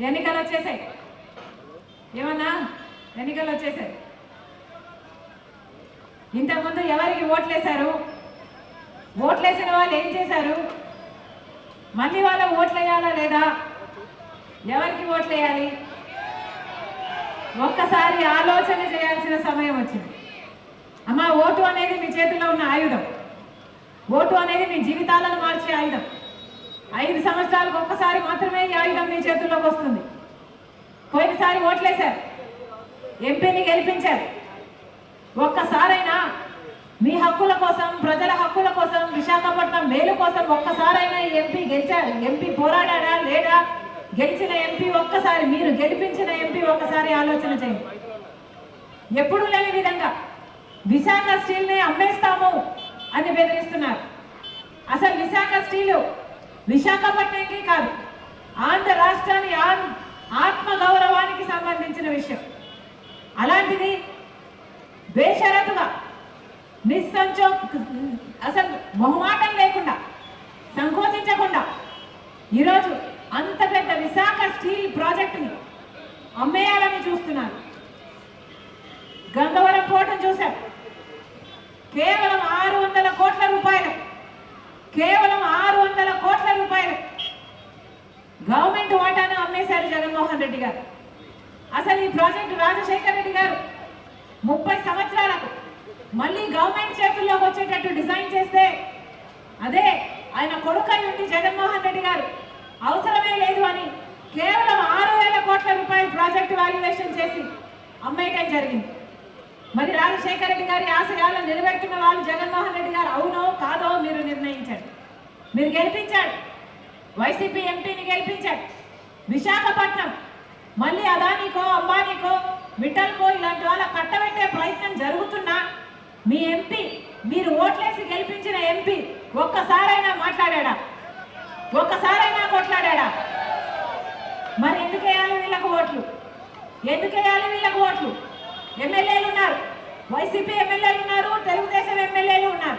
ఎన్నికలు వచ్చేసాయి. ఏమన్నా? ఎన్నికలు వచ్చేసాయి. ఇంతకుముందు ఎవరికి ఓట్లేశారు ఓట్లేసిన వాళ్ళు ఏం చేశారు? మళ్ళీ వాళ్ళ ఓట్లు వేయాలా లేదా? ఎవరికి ఓట్లు వేయాలి? ఒక్కసారి ఆలోచన చేయాల్సిన సమయం వచ్చింది. అమ్మ ఓటు అనేది మీ చేతిలో ఉన్న ఆయుధం. ఓటు అనేది మీ జీవితాలను మార్చే ఆయుధం. ఐదు సంవత్సరాలకు ఒక్కసారి మాత్రమే ఈ ఆయుధం మీ చేతుల్లోకి వస్తుంది. పోయినసారి ఓట్లేశారు. ఎంపీని గెలిపించారు. ఒక్కసారైనా మీ హక్కుల కోసం ప్రజల హక్కుల కోసం విశాఖపట్నం మేలు కోసం ఒక్కసారైనా ఎంపీ గెలిచా ఎంపీ పోరాడా లేడా? గెలిచిన ఎంపీ ఒక్కసారి మీరు గెలిపించిన ఎంపీ ఒక్కసారి ఆలోచన చేయండి. ఎప్పుడూ లేని విధంగా విశాఖ స్టీల్ని అమ్మేస్తాము అని బెదిరిస్తున్నారు. అసలు విశాఖ స్టీలు విశాఖపట్నంకి కాదు ఆంధ్ర రాష్ట్రాన్ని ఆన్- ఆత్మ గౌరవానికి సంబంధించిన విషయం. అలాంటిది బేషరతుగా నిస్సంచో అసలు మొహమాటం లేకుండా సంకోచించకుండా ఈరోజు అంత పెద్ద విశాఖ స్టీల్ ప్రాజెక్టుని అమ్మేయాలని చూస్తున్నారు. గంగవరం పోర్టును చూశారు. కేవలం ఆరు వందల కోట్ల రూపాయలు కేవలం ఆరు వందల కోట్ల రూపాయలు గవర్నమెంట్ వాటాను అమ్మేశారు జగన్మోహన్ రెడ్డి గారు. అసలు ఈ ప్రాజెక్టు రాజశేఖర్ రెడ్డి గారు ముప్పై సంవత్సరాలకు మళ్ళీ గవర్నమెంట్ చేతుల్లోకి వచ్చేటట్టు డిజైన్ చేస్తే అదే ఆయన కొడుకై ఉండి జగన్మోహన్ రెడ్డి గారు అవసరమే లేదు అని కేవలం ఆరు వేల కోట్ల రూపాయల ప్రాజెక్టు వాల్యుయేషన్ చేసి అమ్మేయటం జరిగింది. మరి రాజశేఖర రెడ్డి గారి ఆశయాలను నిలబెడుతున్న వాళ్ళు జగన్మోహన్ రెడ్డి గారు అవునో కాదో మీరు నిర్ణయం మీరు గెలిపించాడు వైసీపీ ఎంపీని గెలిపించాడు విశాఖపట్నం మళ్ళీ అదానికో అంబానీకో విఠల్కో ఇలాంటి వాళ్ళ కట్టబెట్టే ప్రయత్నం జరుగుతున్నా మీ ఎంపీ మీరు ఓట్లేసి గెలిపించిన ఎంపీ ఒక్కసారైనా మాట్లాడా ఒక్కసారైనా కొట్లాడా మరి ఎందుకు వేయాలి వీళ్ళకు ఓట్లు? ఎందుకు వేయాలి వీళ్ళకు ఓట్లు? ఎమ్మెల్యేలు ఉన్నారు. వైసీపీ ఎమ్మెల్యేలు ఉన్నారు తెలుగుదేశం ఎమ్మెల్యేలు ఉన్నారు.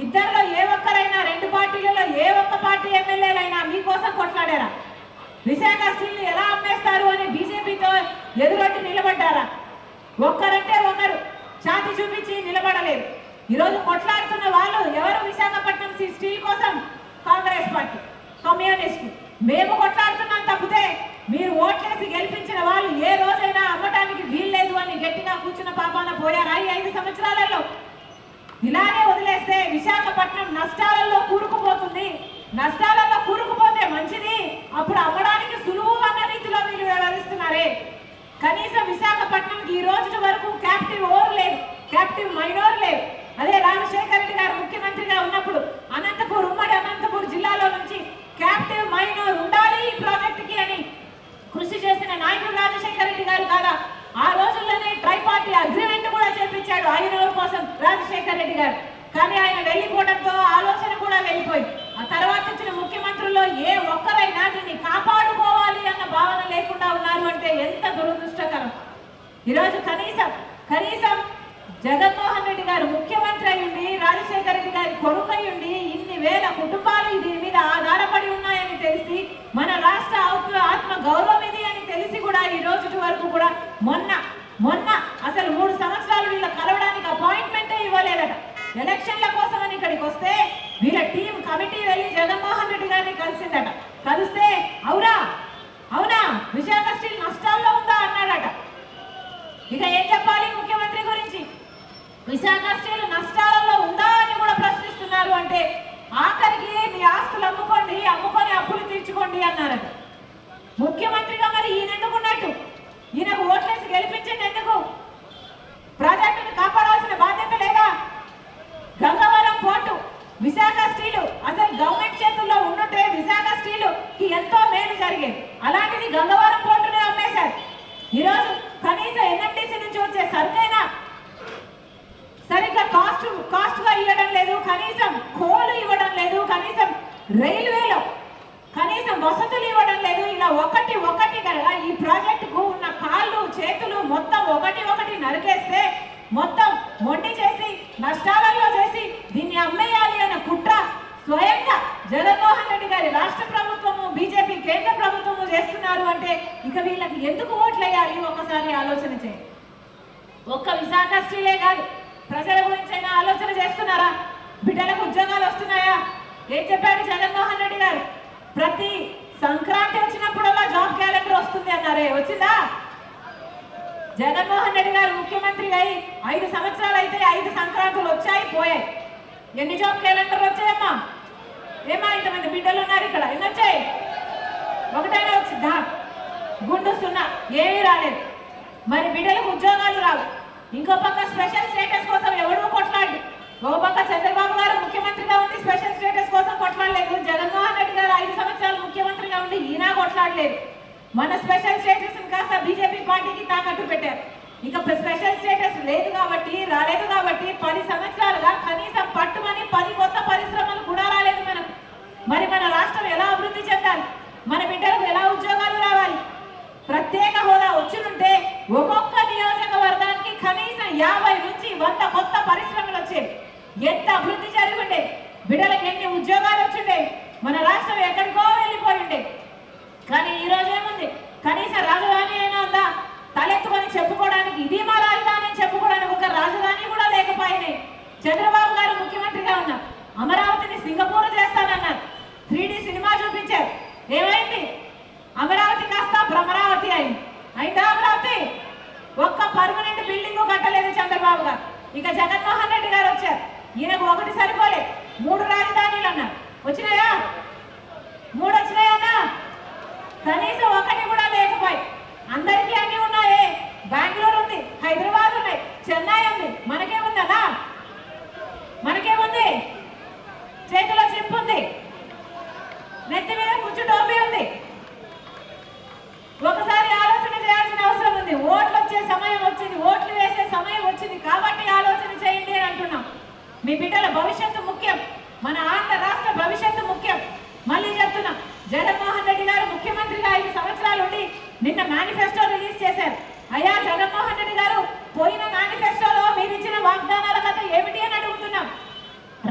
ఇద్దరిలో ఏ ఒక్కరైనా రెండు పార్టీలలో ఏ ఒక్క పార్టీ ఎమ్మెల్యేలైనా మీకోసం కొట్లాడారా? విశాఖ స్టీల్ని ఎలా అమ్మేస్తారు అని బీజేపీతో ఎదురొట్టి నిలబడ్డారా? ఒక్కరంటే ఒకరు ఛాతి చూపించి నిలబడలేదు. ఈరోజు కొట్లాడుతున్న వాళ్ళు ఎవరు? విశాఖపట్నం స్టీల్ కోసం కాంగ్రెస్ పార్టీ కమ్యూనిస్ట్. మేము కొట్లాడుతున్నాం తప్పితే మీరు ఓట్లేసి గెలిపించిన వాళ్ళు ఏ రోజైనా అమ్మటానికి వీల్లేదు అని గట్టిగా కూర్చున్న పాపాన పోయారా ఈ ఐదు సంవత్సరాలలో? ఇలానే వదిలేస్తే విశాఖపట్నం నష్టాలలో కూరుకుపోతుంది. నష్టాలలో కూరుకుపోతే మంచిది. అప్పుడు అమ్మడానికి సులువు అన్న రీతిలో మీరు వ్యవహరిస్తున్నారే. కనీసం విశాఖపట్నంకి ఈ రోజు వరకు క్యాప్టివ్ ఓర్ లేదు క్యాప్టివ్ మైనోర్ లేదు అదే రాజశేఖర రెడ్డి గారు ముఖ్యమంత్రిగా ఉన్నప్పుడు అనంతపూర్ ఉమ్మడి అనంతపూర్ జిల్లాలో నుంచి క్యాప్టివ్ మైనోర్ ఉండాలి ఈ ప్రాజెక్టుకి అని కృషి చేసిన నాయకుడు రాజశేఖర రెడ్డి గారు కాదా ఆ రోజుల్లోనే ట్రై పార్టీ అగ్రిమెంట్ కూడా చేపించాడు ఐనోర్ కోసం రాజశేఖర రెడ్డి గారు కానీ ఆయన వెళ్ళిపోవడంతో ఆలోచన కూడా వెళ్ళిపోయింది ఆ తర్వాత వచ్చిన ముఖ్యమంత్రుల్లో ఏ ఒక్కరైనా కాపాడుకోవాలి అన్న భావన లేకుండా ఉన్నారు అంటే ఎంత దురదృష్టకరం. ఈరోజు కనీసం కనీసం జగన్మోహన్ రెడ్డి గారు ముఖ్యమంత్రి అయి రాజశేఖర రెడ్డి గారి కొడుకు ఇన్ని వేల కుటుంబాలు దీని మీద ఆధారపడి ఉన్నాయని తెలిసి మన రాష్ట్ర ఆత్మ ఆత్మ గౌరవం ఇది అని తెలిసి కూడా ఈ రోజు వరకు కూడా మొన్న మొన్న అసలు మూడు సంవత్సరాలు వీళ్ళ కలవడానికి అపాయింట్మెంటే ఇవ్వలేదట ఎలక్షన్ల కోసం అని ఇక్కడికి వస్తే వీళ్ళ టీం కమిటీ వెళ్ళి జగన్మోహన్ రెడ్డి గారిని కలిసిందట కలిస్తే అవునా అవునా విశాఖ స్టీల్ నష్టాల్లో ఉందా అన్నాడట ఇక ఏం చెప్పాలి ముఖ్యమంత్రి గురించి విశాఖ స్టీల్ నష్టాలలో ఉందా అని కూడా ప్రశ్నిస్తున్నారు అంటే ఆఖరికి మీ ఆస్తులు అమ్ముకోండి అమ్ముకొని అప్పులు తీర్చుకోండి అన్నారట. ముఖ్యమంత్రిగా మరి ఈయన ఎందుకున్నట్టు ఈయనకు ఓట్లేసి గెలిపించండి ఎందుకు? ప్రాజెక్టును కాపాడాల్సిన బాధ్యత లేదా? గంగవరం పోర్టు విశాఖ స్టీలు అసలు గవర్నమెంట్ చేతుల్లో ఉన్నట్టే విశాఖ స్టీలు ఎంతో మేలు జరిగేది. అలాంటిది గంగవరం పోర్టుని అమ్మేశారు. ఈరోజు కనీసం ఎన్ఎండిసి నుంచి వచ్చే సరుకైనా సరిగ్గా కాస్ట్ కాస్ట్గా ఇవ్వడం లేదు కనీసం కోలు ఇవ్వడం లేదు కనీసం రైల్వేలో కనీసం వసతులు ఇవ్వడం లేదు ఇలా ఒకటి ఒకటి కనుక ఈ ప్రాజెక్టుకు ఉన్న కాళ్ళు చేతులు మొత్తం ఒకటి ఒకటి నరికేస్తే మొత్తం మొండి చేసి నష్టాలలో చేసి దీన్ని అమ్మేయాలి అనే కుట్ర స్వయంగా జగన్మోహన్ రెడ్డి గారి రాష్ట్ర ప్రభుత్వము బీజేపీ కేంద్ర ప్రభుత్వము చేస్తున్నారు అంటే ఇక వీళ్ళకి ఎందుకు ఓట్లు వేయాలి ఒకసారి ఆలోచన చేయండి ఒక్క విశాఖ స్త్రీలే కాదు. ప్రజల గురించి అయినా ఆలోచన చేస్తున్నారా? బిడ్డలకు ఉద్యోగాలు వస్తున్నాయా? ఏం చెప్పాడు జగన్మోహన్ రెడ్డి గారు? ప్రతి సంక్రాంతి వచ్చినప్పుడల్లా జాబ్ క్యాలెండర్ వస్తుంది అన్నారే. వచ్చిందా? జగన్మోహన్ రెడ్డి గారు ముఖ్యమంత్రి అయి ఐదు సంవత్సరాలు అయితే ఐదు సంక్రాంతులు వచ్చాయి పోయాయి. ఎన్ని జాబ్ క్యాలెండర్ వచ్చాయమ్మా? ఏమా ఇంతమంది బిడ్డలు ఉన్నారు ఇక్కడ. ఎన్ని వచ్చాయి? ఒకటైనా వచ్చిందా? గుండు సున్నా ఏమీ రాలేదు. మరి బిడ్డలకు ఉద్యోగాలు రావు. ఇంకో పక్క స్పెషల్ స్టేటస్ కోసం ఎవడూ కొట్లాడు గోపక్క చంద్రబాబు గారు ముఖ్యమంత్రిగా ఉండి స్పెషల్ స్టేటస్ కోసం కొట్లాడలేదు. జగన్మోహన్ రెడ్డి గారు ఐదు సంవత్సరాలు ముఖ్యమంత్రిగా ఉండి ఈయన కొట్లాడలేదు. మన స్పెషల్ స్టేటస్ కాస్త బీజేపీ పార్టీకి తాకట్టు పెట్టారు. ఇక స్పెషల్ స్టేటస్ లేదు కాబట్టి రాలేదు కాబట్టి పది సంవత్సరాలుగా కనీసం పట్టుమని పది కొత్త పరిశ్రమలు కూడా రాలేదు మనం. మరి మన రాష్ట్రం ఎలా అభివృద్ధి చెందాలి? మన బిడ్డలకు ఎలా ఉద్యోగాలు రావాలి? ప్రత్యేక హోదా వచ్చినుంటే ఒక్కొక్క నియోజకవర్గానికి కనీసం యాభై నుంచి వంద కొత్త పరిశ్రమలు వచ్చేవి ఎంత అభివృద్ధి జరిగి ఉండేది బిడ్డలకు ఎన్ని ఉద్యోగాలు వచ్చిండే మన రాష్ట్రం ఎక్కడికో వెళ్ళిపోయి ఉండే కానీ ఈ రోజు ఏముంది కనీసం రాజధాని అయినా ఉందా తలెత్తుకొని చెప్పుకోవడానికి ఇది మా రాజధాని అని చెప్పుకోవడానికి ఒక రాజధాని కూడా లేకపోయినాయి చంద్రబాబు గారు ముఖ్యమంత్రిగా ఉన్నారు అమరావతిని సింగపూర్ చేస్తానన్నారు త్రీ సినిమా చూపించారు ఏమైంది అమరావతి కాస్త భ్రమరావతి అయింది అయిందా అమరావతి ఒక్క పర్మనెంట్ బిల్డింగ్ కట్టలేదు చంద్రబాబు గారు ఇక జగన్మోహన్ రెడ్డి గారు వచ్చారు. ఈయనకు ఒకటి సరిపోలే. మూడు రాజధానులు అన్నారు వచ్చినాయా? మూడు వచ్చినాయన్నా కనీసం ఒకటి కూడా లేకపోయి. అందరికీ అన్ని ఉన్నాయే. బెంగళూరు ఉంది హైదరాబాద్ ఉన్నాయి చెన్నై ఉంది మనకే మనకేముంది చేతిలో చిప్పు ఉంది నెత్తి మీద కుచ్చు టోపీ ఉంది ఒకసారి ఆలోచన చేయాల్సిన అవసరం ఉంది ఓట్లు వచ్చే సమయం వచ్చింది ఓట్లు వేసే సమయం వచ్చింది కాబట్టి ఆలోచన చేయండి అని అంటున్నాం మీ బిడ్డల భవిష్యత్తు ముఖ్యం. మన ఆంధ్ర రాష్ట్ర భవిష్యత్తు ముఖ్యం. మళ్ళీ చెప్తున్నాం జగన్మోహన్ రెడ్డి గారు ముఖ్యమంత్రిగా ఐదు సంవత్సరాలు ఉండి నిన్న మేనిఫెస్టో రిలీజ్ చేశారు. అయ్యా జగన్మోహన్ రెడ్డి గారు పోయిన మేనిఫెస్టోలో మీరు ఇచ్చిన వాగ్దానాల కథ ఏమిటి అని అడుగుతున్నాం.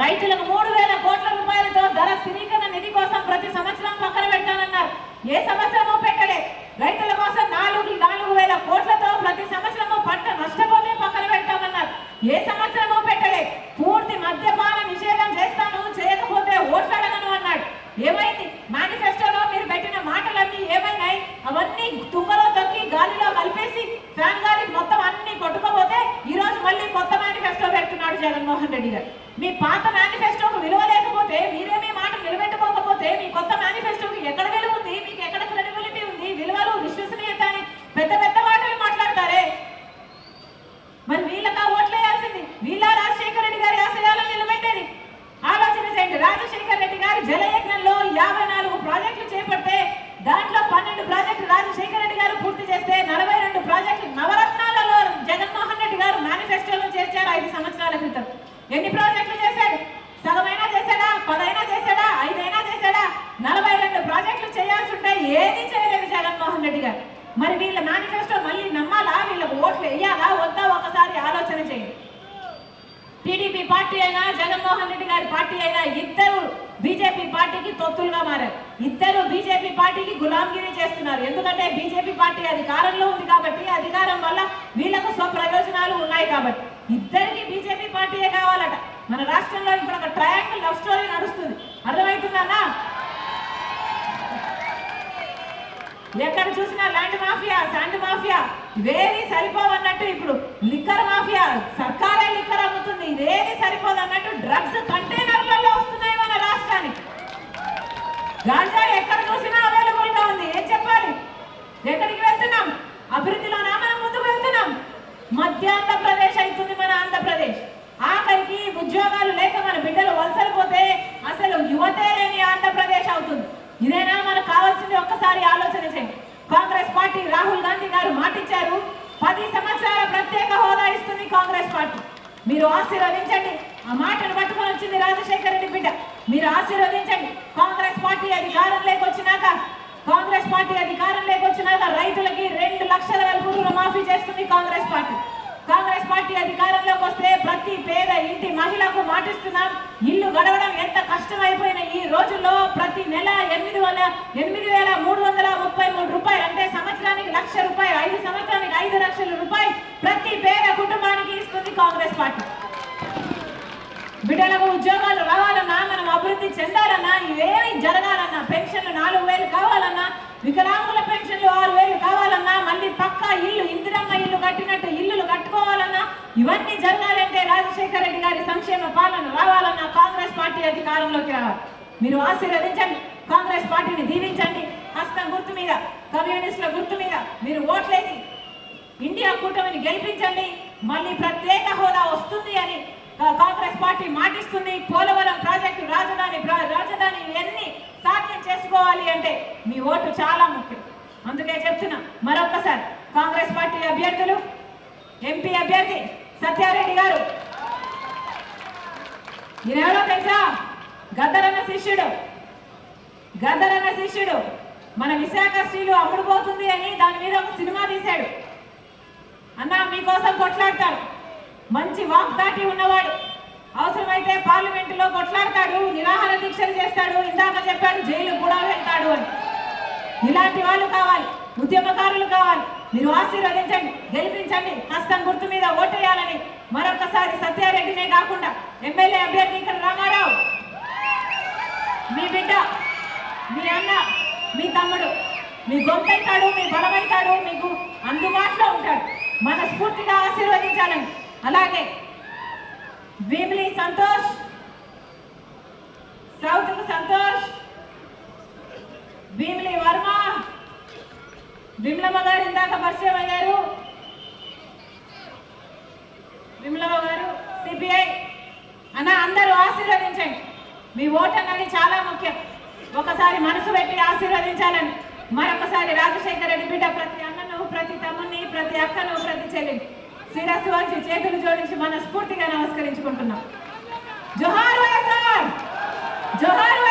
రైతులకు మూడు వేల కోట్ల రూపాయలతో ధర స్థిరీకరణ నిధి కోసం ప్రతి సంవత్సరం పక్కన పెడతానన్నారు ఏ సంవత్సరమూ పెట్టలే. రైతుల కోసం నాలుగు నాలుగు వేల కోట్లతో ప్రతి సంవత్సరము పంట నష్టపోతే పక్కన పెట్టామన్నారు. ఏ సంవత్సరమూ పెట్టలే. పూర్తి మద్యపాన నిషేధం చేస్తాను చేయకపోతే ఓట్లాడగను అన్నాడు. ఏమైంది? మేనిఫెస్టోలో మీరు పెట్టిన మాటలన్నీ ఏమైనాయి? అవన్నీ తుంగలో తొక్కి గాలిలో కలిపేసి ఫ్యాన్ గాలి మొత్తం అన్ని కొట్టుకోపోతే ఈ రోజు మళ్ళీ కొత్త మేనిఫెస్టో పెడుతున్నాడు జగన్మోహన్ రెడ్డి గారు. మీ పాత మేనిఫెస్టో విలువ లేకపోతే మీరే మీ మాట నిలబెట్టుకోకపోతే మీ కొత్త మేనిఫెస్టోకి ఎక్కడ విలువ ఉంది మీకు ఎక్కడ క్రెడిబిలిటీ ఉంది విలువలు విశ్వసనీయత అని పెద్ద పెద్ద మాటలు మాట్లాడతారే మరి వీళ్ళకా ఓట్లేయాల్సింది వీళ్ళ రాజశేఖర రెడ్డి గారి ఆశయాలను నిలబెట్టేది ఆలోచన చేయండి రాజశేఖర రెడ్డి గారి జలయజ్ఞంలో యాభై నాలుగు ప్రాజెక్టులు చేపడితే దాంట్లో పన్నెండు ప్రాజెక్టులు రాజశేఖర రెడ్డి గారు పూర్తి చేస్తే నలభై రెండు ప్రాజెక్టులు నవరత్నాలలో జగన్మోహన్ రెడ్డి గారు మేనిఫెస్టోలో చేర్చారు ఐదు సంవత్సరాల క్రితం ఎన్ని ప్రాజెక్టులు చేశాడు సగమైనా చేశాడా పదైనా చేశాడా ఐదైనా చేశాడా నలభై రెండు ప్రాజెక్టులు చేయాల్సి ఉంటే ఏది చేయలేదు జగన్మోహన్ రెడ్డి గారు. మరి వీళ్ళ మేనిఫెస్టో మళ్ళీ నమ్మాలా? వీళ్ళకు ఓట్లు వేయాలా? వద్దా? ఒకసారి ఆలోచన చేయండి. టీడీపీ పార్టీ అయినా జగన్మోహన్ రెడ్డి గారి పార్టీ అయినా ఇద్దరు బీజేపీ పార్టీకి తొత్తులుగా మారారు. ఇద్దరు బీజేపీ పార్టీకి గులాంగిరి చేస్తున్నారు. ఎందుకంటే బీజేపీ పార్టీ అధికారంలో ఉంది కాబట్టి అధికారం వల్ల వీళ్ళకు స్వప్రయోజనాలు ఉన్నాయి కాబట్టి ఇద్దరికి బీజేపీ పార్టీయే కావాలట మన రాష్ట్రంలో ఇప్పుడు ఒక ట్రయాంగిల్ లవ్ స్టోరీ నడుస్తుంది అర్థమవుతుందన్నా ఎక్కడ చూసినా ల్యాండ్ మాఫియా శాండ్ మాఫియా ఇవేది సరిపోవన్నట్టు ఇప్పుడు లిక్కర్ మాఫియా సర్కారే లిక్కర్ అమ్ముతుంది. ఇదేది సరిపోదన్నట్టు డ్రగ్స్ కంటైనర్లలో వస్తున్నాయి మన రాష్ట్రానికి. గాంజా ఎక్కడ చూసినా అవైలబుల్గా ఉంది. ఏం చెప్పాలి? ఎక్కడికి వెళ్తున్నాం? అభివృద్ధిలోనా? మనం ముందుకు వెళ్తున్నాం. మధ్య ఆంధ్రప్రదేశ్ అవుతుంది మన ఆంధ్రప్రదేశ్. ఆఖరికి ఉద్యోగాలు లేక మన బిడ్డలు వలసలు పోతే అసలు యువతే లేని ఆంధ్రప్రదేశ్ అవుతుంది. ఇదేనా మనకు కావాల్సింది? ఒక్కసారి ఆలోచన చేయండి. కాంగ్రెస్ పార్టీ రాహుల్ గాంధీ గారు మాటిచ్చారు. పది సంవత్సరాల ప్రత్యేక హోదా ఇస్తుంది కాంగ్రెస్ పార్టీ. మీరు ఆశీర్వదించండి. ఆ మాటను పట్టుకొని వచ్చింది రాజశేఖర రెడ్డి బిడ్డ. మీరు ఆశీర్వదించండి. కాంగ్రెస్ పార్టీ అధికారం లేకొచ్చినాక కాంగ్రెస్ పార్టీ అధికారం లేకొచ్చినాక రైతులకి రెండు లక్షల వరకు రుణమాఫీ చేస్తుంది కాంగ్రెస్ పార్టీ. కాంగ్రెస్ పార్టీ అధికారంలోకి వస్తే ప్రతి పేద ఇంటి మహిళకు మాటిస్తున్నాం. ఇల్లు గడవడం ఎంత కష్టమైపోయిన ఈ రోజుల్లో ప్రతి నెల ఎనిమిది వందల ఎనిమిది వేల మూడు వందల ముప్పై మూడు రూపాయలు. అంటే సంవత్సరానికి లక్ష రూపాయలు ఐదు సంవత్సరానికి ఐదు లక్షల రూపాయలు ప్రతి పేద కుటుంబానికి ఇస్తుంది కాంగ్రెస్ పార్టీ. బిడ్డలకు ఉద్యోగాలు రావాలన్నా మనం అభివృద్ధి చెందాలన్నా ఇవేమి జరగాలన్నా పెన్షన్లు నాలుగు వేలు కావాలన్నా వికలాంగుల పెన్షన్లు ఆరు వేలు కావాలన్నా మళ్ళీ పక్కా ఇల్లు ఇందిరమ్మ ఇల్లు కట్టినట్టు ఇల్లులు కట్టుకోవాలన్నా ఇవన్నీ జరగాలంటే రాజశేఖర రెడ్డి గారి సంక్షేమ పాలన రావాలన్నా కాంగ్రెస్ పార్టీ అధికారంలోకి రావాలి. మీరు ఆశీర్వదించండి కాంగ్రెస్ పార్టీని దీవించండి. హస్తం గుర్తు మీద కమ్యూనిస్టుల గుర్తు మీద మీరు ఓట్లేసి ఇండియా కూటమిని గెలిపించండి. మళ్ళీ ప్రత్యేక హోదా వస్తుంది అని కాంగ్రెస్ పార్టీ మాటిస్తుంది. పోలవరం ప్రాజెక్టు రాజధాని ప్రా- రాజధాని ఇవన్నీ సాధ్యం గెలుచుకోవాలి అంటే మీ ఓటు చాలా ముఖ్యం. అందుకే చెప్తున్నా మరొక్కసారి కాంగ్రెస్ పార్టీ అభ్యర్థులు ఎంపీ అభ్యర్థి సత్యారెడ్డి గారు. ఈయనెవరో తెలుసా? గద్దరన్న శిష్యుడు. గద్దరన్న శిష్యుడు. మన విశాఖ స్త్రీలు అమ్ముడుపోతుంది అని దాని మీద ఒక సినిమా తీశాడు. అన్న మీకోసం కొట్లాడతాడు మంచి వాగ్దాటి ఉన్నవాడు. అవసరమైతే పార్లమెంటులో కొట్లాడతాడు నిరాహార దీక్షలు చేస్తాడు ఇందాక చెప్పాడు జైలు కూడా వెళ్తాడు అని. ఇలాంటి వాళ్ళు కావాలి ఉద్యమకారులు కావాలి. మీరు ఆశీర్వదించండి గెలిపించండి హస్తం గుర్తు మీద ఓటేయాలని. మరొకసారి సత్యారెడ్డినే కాకుండా ఎమ్మెల్యే అభ్యర్థి ఇక్కడ రామారావు. మీ బిడ్డ మీ అన్న మీ తమ్ముడు మీ గొంతైతాడు మీ బలమైతాడు మీకు అందుబాటులో ఉంటాడు. మనస్ఫూర్తిగా ఆశీర్వదించాలని. అలాగే భీమిలి సంతోష్ సౌత్కు సంతోష్ భీమిలి వర్మ విమలమ్మ గారు ఇందాక పరిచయం అయ్యారు. విమలమ్మ గారు సిపిఐ అన్న అందరూ ఆశీర్వదించండి. మీ ఓటు అన్నది చాలా ముఖ్యం. ఒకసారి మనసు పెట్టి ఆశీర్వదించాలని. మరొకసారి రాజశేఖర రెడ్డి బిడ్డ ప్రతి అన్నను ప్రతి తమ్ముని ప్రతి అక్కను ప్రతి చెల్లిని. శిరస్సు వంచి చేతులు జోడించి మనస్ఫూర్తిగా నమస్కరించుకుంటున్నాం. జోహార్ వైఎస్ఆర్ జోహార్